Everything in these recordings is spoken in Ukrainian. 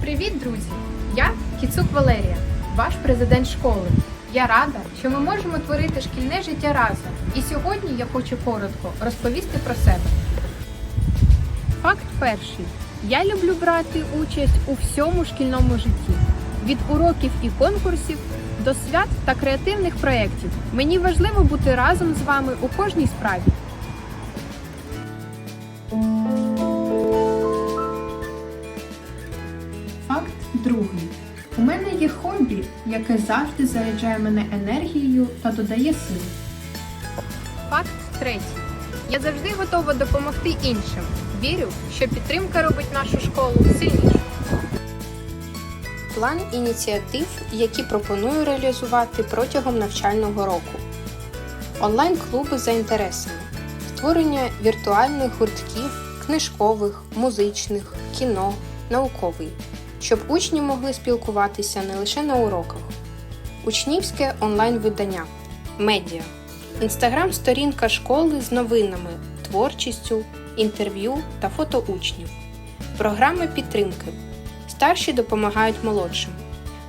Привіт, друзі! Я Кіцук Валерія, ваш президент школи. Я рада, що ми можемо творити шкільне життя разом. І сьогодні я хочу коротко розповісти про себе. Факт перший. Я люблю брати участь у всьому шкільному житті. Від уроків і конкурсів до свят та креативних проєктів. Мені важливо бути разом з вами у кожній справі. Другий. У мене є хобі, яке завжди заряджає мене енергією та додає сил. Факт третій. Я завжди готова допомогти іншим. Вірю, що підтримка робить нашу школу сильнішою. План ініціатив, які пропоную реалізувати протягом навчального року. Онлайн-клуби за інтересами, створення віртуальних гуртків, книжкових, музичних, кіно, науковий, щоб учні могли спілкуватися не лише на уроках, учнівське онлайн-видання, медіа, інстаграм-сторінка школи з новинами, творчістю, інтерв'ю та фото учнів, програми підтримки. Старші допомагають молодшим.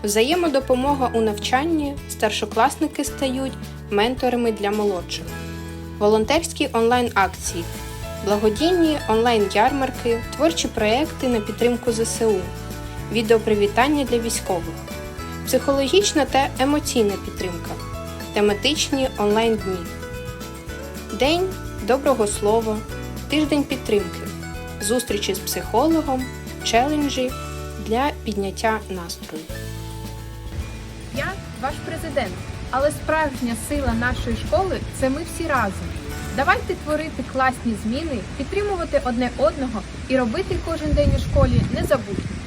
Взаємодопомога у навчанні. Старшокласники стають менторами для молодших. Волонтерські онлайн-акції, благодійні онлайн-ярмарки, творчі проекти на підтримку ЗСУ, відеопривітання для військових, психологічна та емоційна підтримка, тематичні онлайн-дні, День доброго слова, тиждень підтримки, зустрічі з психологом, челенджі для підняття настрою. Я ваш президент, але справжня сила нашої школи це ми всі разом. Давайте творити класні зміни, підтримувати одне одного і робити кожен день у школі незабутнім.